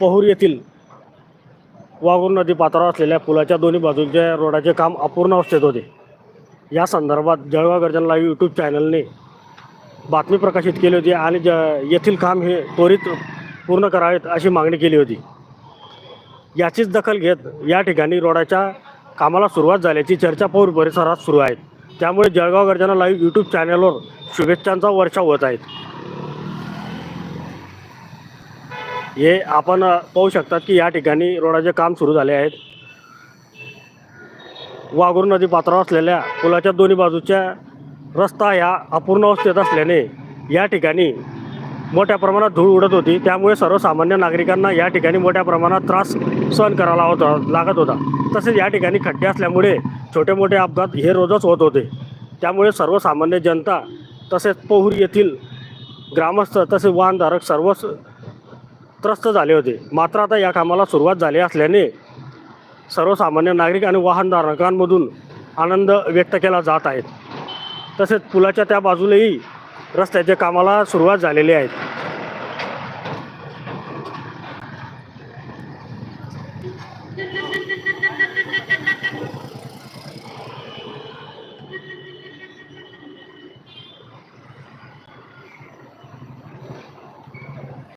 पहूर येथील वाघूर नदी पात्रावर असलेल्या पुलाच्या दोन्ही बाजूंच्या रोडाचे काम अपूर्ण अवस्थेत होते. या संदर्भात जळगाव गर्जन लाईव्ह यूट्यूब चॅनलने बातमी प्रकाशित केली होती आणि ज येथील काम हे त्वरित पूर्ण करावेत अशी मागणी केली होती. याचीच दखल घेत या ठिकाणी रोडाच्या कामाला सुरुवात झाल्याची चर्चा पौर परिसरात सुरू आहे. त्यामुळे जळगाव गर्जना लाईव्ह यूट्यूब चॅनलवर शुभेच्छांचा वर्षाव होत आहेत. हे आपण पाहू शकतात की या ठिकाणी रोडाचे काम सुरू झाले आहेत. वाघूर नदी पात्रावर असलेल्या पुलाच्या दोन्ही बाजूच्या रस्ता ह्या अपूर्ण अवस्थेत असल्याने या ठिकाणी मोठ्या प्रमाणात धूळ उडत होती. त्यामुळे सर्वसामान्य नागरिकांना या ठिकाणी मोठ्या प्रमाणात त्रास सहन करावा होता लागत होता. तसेच या ठिकाणी खड्डे असल्यामुळे छोटे मोठे अपघात हे रोजच होत होते. त्यामुळे सर्वसामान्य जनता तसेच पोहूर येथील ग्रामस्थ तसेच वाहनधारक सर्वच त्रस्त झाले होते. मात्र आता या कामाला सुरुवात झाली असल्याने सर्वसामान्य नागरिक आणि वाहनधारकांमधून आनंद व्यक्त केला जात आहेत तसेच पुलाच्या त्या बाजूलाही रस्त्याच्या कामाला सुरुवात झालेली आहे.